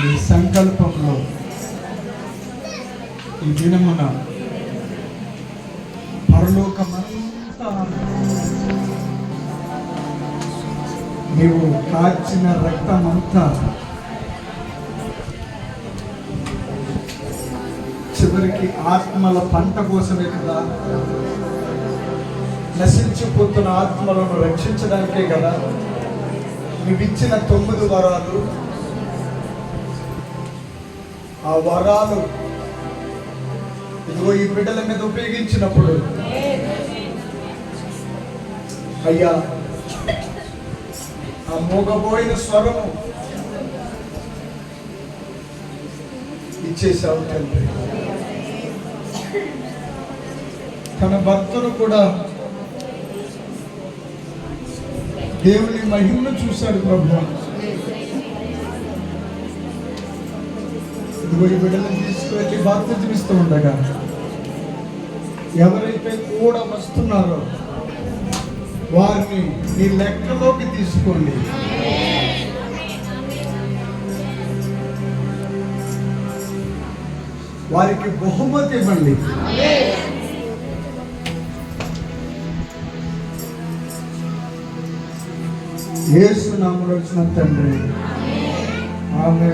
ఈ సంకల్పంలో ఈ దినమున పరలోకమంతా నీవు కాచిన రక్తమంతా చివరికి ఆత్మల పంట కోసమే కదా? నశించిపోతున్న ఆత్మలను రక్షించడానికే కదా? నీవిచ్చిన తొమ్మిది వరాలు ఆ వరాలు. ఇదిగో ఈ బిడ్డల మీద ఉపయోగించినప్పుడు. అయ్యా ఆ మూగబోయిన స్వరము ఇచ్చేసావు తండ్రి. తన భర్తను కూడా దేవుని మహిమను చూశాడు ప్రభు. ఇదిగో ఈ బిడ్డలను తీసుకువెళ్ళి బాప్తిజం ఇస్తూ ఉండగా ఎవరైతే కూడా వస్తున్నారో వారిని నీ లెక్కలోకి తీసుకోండి. వారికి బహుమతి ఇవ్వండి. యేసు నామలో వచ్చిన తండ్రి. ఆమె